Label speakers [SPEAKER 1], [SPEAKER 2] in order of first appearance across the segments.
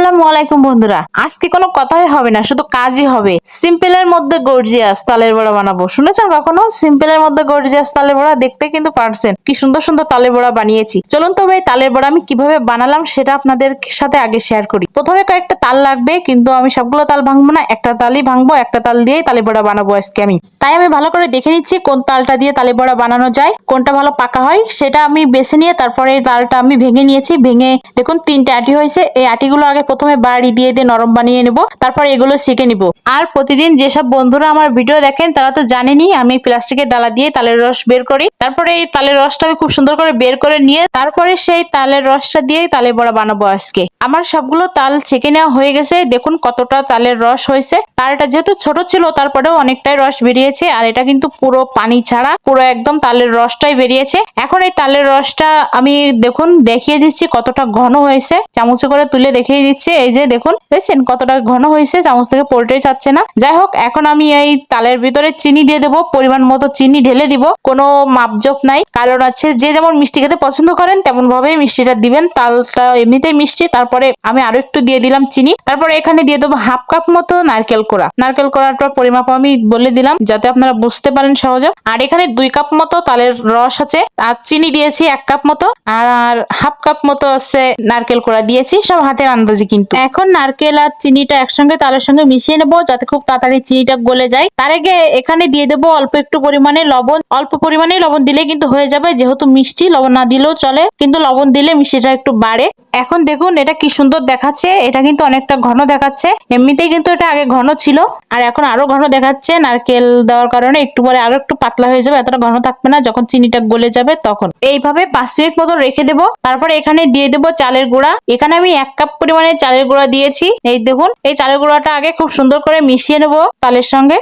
[SPEAKER 1] আসসালামু আলাইকুম বন্ধুরা। আজকে কোনো কথাই হবে না, শুধু কাজই হবে। সিম্পলের মধ্যে গর্জিয়াস তালের বড়া বানাবো। শুনেছেন কখনো? সিম্পলের মধ্যে গর্জিয়াস তালের বড়া দেখতে কিন্তু পারছেন। কি সুন্দর সুন্দর তালের বড়া বানিয়েছি। চলুন তবে এই তালের বড়া আমি কীভাবে বানালাম সেটা আপনাদের সাথে আগে শেয়ার করি। প্রথমে কয়েকটা তাল লাগবে, কিন্তু আমি সবগুলো তাল ভাঙবো না। একটা তালই ভাঙবো, একটা তাল দিয়েই তালের বড়া বানাবো আজকে আমি। তাই আমি ভালো করে দেখে নিচ্ছি কোন তালটা দিয়ে তালের বড়া বানানো যায়, কোনটা ভালো পাকা হয়। সেটা আমি বেছে নিয়ে তারপরে তালটা আমি ভেঙে নিয়েছি। ভেঙে দেখুন তিনটে আটি হয়েছে। এই আটিগুলো আগে প্রথমে বাড়ি দিয়ে দিয়ে নরম বানিয়ে নেব, তারপর এগুলো সেঁকে নিব। আর প্রতিদিন যেসব বন্ধুরা আমার ভিডিও দেখেন, তারা তো জানেনি আমি প্লাস্টিকের ডালা দিয়ে তালের রস বের করি। তারপরে এই তালের রসটা আমি খুব সুন্দর করে বের করে নিয়ে, তারপরে সেই তালের রসটা দিয়ে তালে বড়া বানাবো আজকে। আমার সবগুলো তাল ছেঁকে নেওয়া হয়ে গেছে, দেখুন কতটা তালের রস হয়েছে। তালটা যেহেতু ছোট ছিল, তারপরেও অনেকটাই রস বেরিয়েছে, আর এটা কিন্তু পুরো পানি ছাড়া, পুরো একদম তালের রসটাই বেরিয়েছে। এখন এই তালের রসটা আমি, দেখুন, দেখিয়ে দিচ্ছি কতটা ঘন হয়েছে। চামচে করে তুলে দেখিয়ে দিচ্ছি। এই যে দেখুন, দেখছেন কতটা ঘন হয়েছে, চামচ থেকে পোল্টেই যাচ্ছে না। যাই হোক, এখন আমি এই তালের ভিতরে চিনি দিয়ে দেবো, পরিমাণ মতো চিনি ঢেলে দিব, কোনো মাপজোপ নাই। কারণ আছে যে যেমন মিষ্টি খেতে পছন্দ করেন তেমন ভাবেই মিষ্টিটা দিবেন। তালটা এমনিতেই মিষ্টি, তারপরে আমি আরও একটু দিয়ে দিলাম চিনি। তারপরে এখানে দিয়ে দেবো হাফ কাপ মতো নারকেল কোড়া। নারকেল কোড়াটা পরিমাপ আমি বলে দিলাম, যাতে আপনারা বুঝতে পারেন সহজে। আর এখানে দুই কাপ মতো তালের রস আছে, আর চিনি দিয়েছি এক কাপ মতো, আর হাফ কাপ মতো আছে নারকেল কোড়া দিয়েছি, সব হাতের আন্দাজে কিন্তু। এখন নারকেল আর চিনিটা একসঙ্গে তালের সঙ্গে মিশিয়ে নেব, যাতে খুব তাড়াতাড়ি চিনিটা গলে যায়। তার আগে এখানে দিয়ে দেবো অল্প একটু পরিমাণে লবণ। অল্প পরিমাণে লবণ দিলে কিন্তু হয়ে যাবে, যেহেতু মিষ্টি, লবণ না দিলেও চলে। কিন্তু লবণ দিলে মিষ্টিটা একটু বাড়ে। এখন দেখুন, এটা কি সুন্দর দেখাচ্ছে। এটা কিন্তু অনেকটা ঘন দেখাচ্ছে। এমনিতেই কিন্তু এটা আগে ঘন ছিল। আর এখন আরও ঘন দেখাচ্ছে। নারকেল দেওয়ার কারণে একটু পরে আরও একটু পাতলা হয়ে যাবে। এতটা ঘন থাকবে না। যখন চিনিটা গলে যাবে তখন। এইভাবে পাঁচ মিনিট মতো রেখে দেবো। তারপরে এখানে দিয়ে দেবো চালের গুঁড়া। এখানে আমি এক কাপ পরিমাণে চালের গুঁড়া দিয়েছি। এই দেখুন, এই চালের গুঁড়াটা আগে খুব সুন্দর করে মিশিয়ে নেব তালের সঙ্গে।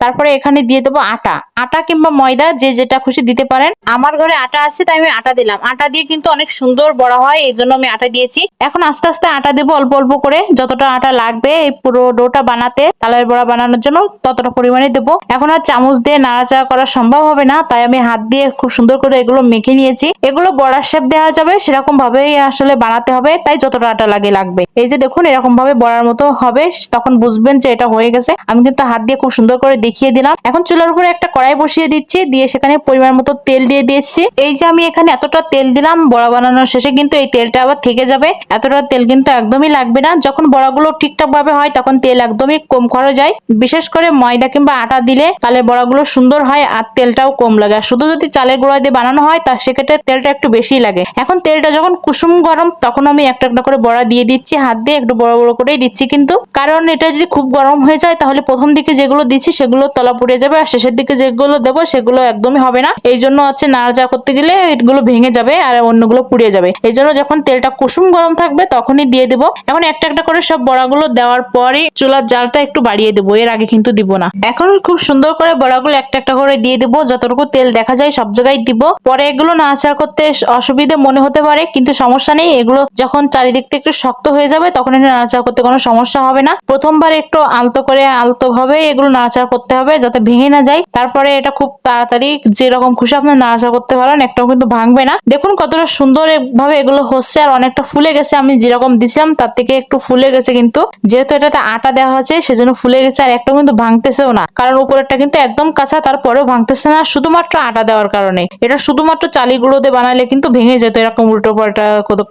[SPEAKER 1] তারপরে এখানে দিয়ে দেবো আটা। আটা কিংবা ময়দা, যে যেটা খুশি দিতে পারেন। আমার ঘরে আটা আছে, তাই আমি আটা দিলাম। আটা দিয়ে কিন্তু অনেক সুন্দর বড় হয়। এই জন্য আমি আটা দিয়েছি এখন আস্তে আস্তে আটা দেবো অল্প অল্প করে। যতটা আটা লাগবে এই পুরো ডোটা বানাতে, তালের বড়া বানানোর জন্য ততটা পরিমাণে দেবো। এখন আর চামচ দিয়ে নাড়াচাড়া করা সম্ভব হবে না, তাই আমি হাত দিয়ে খুব সুন্দর করে এগুলো মেখে নিয়েছি। এগুলো বড়ার শেপ দেওয়া যাবে, সেরকম ভাবেই আসলে বানাতে হবে, তাই যতটা আটা লাগে লাগবে। এই যে দেখুন, এরকম ভাবে বড়ার মতো হবে, তখন বুঝবেন যে এটা হয়ে গেছে। আমি কিন্তু হাত দিয়ে খুব সুন্দর করে দেখিয়ে দিলাম। এখন চুলার উপরে একটা কড়াই বসিয়ে দিচ্ছি, দিয়ে সেখানে পরিমাণ মতো তেল দিয়ে দিয়েছি। এই যে আমি এখানে এতটা তেল দিলাম, বড়া বানানোর শেষে কিন্তু এই তেলটা আবার থেকে যাবে। এতটা তেল কিন্তু একদমই লাগবে না। যখন বড়াগুলো ঠিকঠাক ভাবে হয়, তখন তেল একদমই কম খরচ যায় বিশেষ করে ময়দা কিংবা আটা দিলে তাহলে বড়াগুলো সুন্দর হয় আর তেলটাও কম লাগে। আর শুধু যদি চালের গুঁড়া দিয়ে বানানো হয়, তা সেক্ষেত্রে তেলটা একটু বেশি লাগে। এখন তেলটা যখন কুসুম গরম, তখন আমি একটা একটা করে বড়া দিয়ে দিচ্ছি। হাত দিয়ে একটু বড় বড় করেই দিচ্ছি কিন্তু। কারণ এটা যদি খুব গরম হয়ে যায়, তাহলে প্রথম দিকে যেগুলো দিচ্ছি, সেগুলো তলা পুড়ে যাবে। আর শেষের দিকে যেগুলো দেবো, সেগুলো একদমই হবে না। এই জন্য হচ্ছে নাড়াচা করতে গেলে এগুলো ভেঙে যাবে আর অন্যগুলো পুড়ে যাবে। এই জন্য যখন তেলটা কুসুম গরম থাকবে তখনই দিয়ে দেবো। এখন একটা একটা করে সব বড়াগুলো দেওয়ার পরে চুলার জালটা একটু বাড়িয়ে দেবো, এর আগে কিন্তু দিব না। এখন খুব সুন্দর করে বড়াগুলো একটা একটা করে দিয়ে দেবো, যতটুকু তেল দেখা যায় সব জায়গায় দিব। পরে এগুলো নাড়াচাড়া করতে অসুবিধে মনে হতে পারে, কিন্তু সমস্যা নেই, এগুলো যখন চারিদিক থেকে একটু শক্ত হয়ে যাবে তখন এটা নাড়াচাড়া করতে কোনো সমস্যা হবে না। প্রথমবার একটু আলতো করে আলতো ভাবে এগুলো নাড়াচাড়া করতে হবে যাতে ভেঙে না যায়। তারপরে এটা খুব তাড়াতাড়ি যেরকম খুশি আপনার নাড়াচাড়া করতে পারেন, একটাও কিন্তু ভাঙবে না। দেখুন কতটা সুন্দর ভাবে এগুলো হচ্ছে আর অনেকটা ফুলে গেছে আমি যেরকম দিছিলাম, তার থেকে একটু ফুলে গেছে কিন্তু। যেহেতু এটাতে আটা দেওয়া আছে, সেজন্য ফুলে গেছে আর একটা কিন্তু ভাঙতেছেও না। কারণ উপরেরটা কিন্তু একদম কাঁচা, তারপরেও ভাঙতেছে না, শুধুমাত্র আটা দেওয়ার কারণে। এটা শুধুমাত্র চালি গুঁড়ো দিয়ে বানালে কিন্তু ভেঙে যেত এরকম উল্টো পাল্টা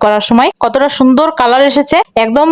[SPEAKER 1] করার সময়। কতটা সুন্দর কালার এসেছে। একদম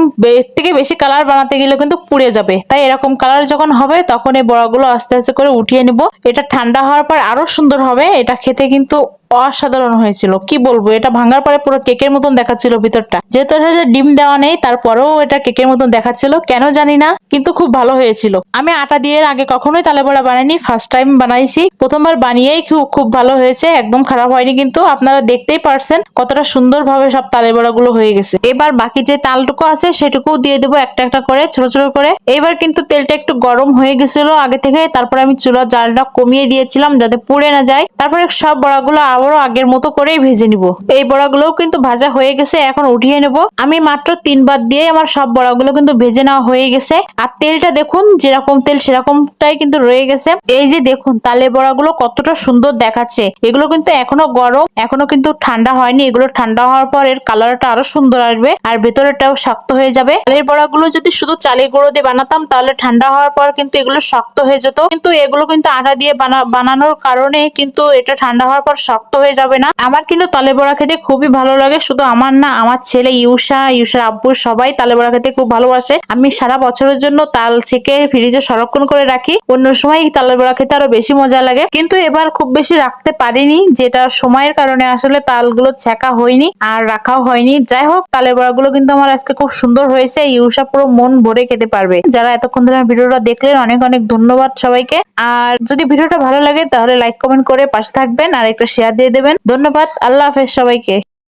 [SPEAKER 1] থেকে বেশি কালার বানাতে গেলে কিন্তু পুড়ে যাবে। তাই এরকম কালার যখন হবে, তখন এই বড়াগুলো আস্তে আস্তে করে উঠিয়ে নিব। এটা ঠান্ডা হওয়ার পর আরও সুন্দর হবে। এটা খেতে কিন্তু অসাধারণ হয়েছিল। কি বলব, এটা ভাঙার পরে পুরো কেকের মতন দেখাচ্ছিল ভিতরটা। যেহেতু ডিম দেওয়া নেই, তারপরেও এটা কেকের মতন দেখাচ্ছিল। কেন জানি না, কিন্তু খুব ভালো হয়েছিল। আমি আটা দিয়ে আগে কখনোই তালে বড়া বানাইনি ফার্স্ট টাইম বানাইছি। প্রথমবার বানিয়েই খুব খুব ভালো হয়েছে, একদম খারাপ হয়নি কিন্তু আপনারা দেখতেই পারছেন কতটা সুন্দর ভাবে সব তালে বড়া গুলো হয়ে গেছে। এবার বাকি যে তালটুকু আছে সেটুকু দিয়ে দেবো একটা একটা করে, ছোট ছোট করে। এবার কিন্তু তেলটা একটু গরম হয়ে গেছিল আগে থেকে, তারপরে আমি চুলার জালটা কমিয়ে দিয়েছিলাম যাতে পুড়ে না যায়। তারপরে সব বড়াগুলো আবারও আগের মতো করেই ভেজে নিব। এই বড়াগুলোও কিন্তু ভাজা হয়ে গেছে, এখন উঠিয়ে নেব। আমি মাত্র তিনবার দিয়ে আমার সব বড়াগুলো কিন্তু ভেজে নেওয়া হয়ে গেছে। আর তেলটা দেখুন, যেরকম তেল সেরকমটাই কিন্তু রয়ে গেছে। এই যে দেখুন তালে বড়াগুলো কতটা সুন্দর দেখাচ্ছে। এগুলো কিন্তু এখনও গরম, এখনও কিন্তু ঠান্ডা হয়নি। এগুলো ঠান্ডা হওয়ার পর এর কালারটা আরও সুন্দর আসবে আর ভেতরেটাও শক্ত হয়ে যাবে। তালের বড়াগুলো যদি শুধু চালের গুঁড়ো দিয়ে বানাতাম, তাহলে ঠান্ডা হওয়ার পর কিন্তু এগুলো শক্ত হয়ে যেত। কিন্তু এগুলো কিন্তু আটা দিয়ে বানা, বানানোর কারণে কিন্তু এটা ঠান্ডা হওয়ার পর শক্ত হয়ে যাবে না। আমার কিন্তু তালে বড়া খেতে খুবই ভালো লাগে। শুধু আমার না, আমার ছেলে ইউসা ইউসার আব্বু সবাই তালে বড়া খেতে খুব ভালোবাসে। আমি সারা বছরের জন্য তাল থেকে ফ্রিজে সংরক্ষণ করে রাখি। অন্য সময় তালের বড়া খেতে আরও বেশি মজা লাগে। কিন্তু এবার খুব বেশি রাখতে পারিনি, যেটা সময়ের কারণে আসলে তালগুলো ছেঁকা হয়নি আর রাখাও হয়নি। যাই হোক তালের বড়াগুলো কিন্তু আমার আজকে খুব সুন্দর হয়েছে। ইউসা পুরো মন ভরে খেতে পারবে। যারা এতক্ষণ ধরে ভিডিওটা দেখলেন, অনেক অনেক ধন্যবাদ সবাইকে। আর যদি ভিডিওটা ভালো লাগে, তাহলে লাইক কমেন্ট করে পাশে থাকবেন। আর একটা শেয়ার দিয়ে দেবেন। ধন্যবাদ। আল্লাহ হাফেজ সবাইকে।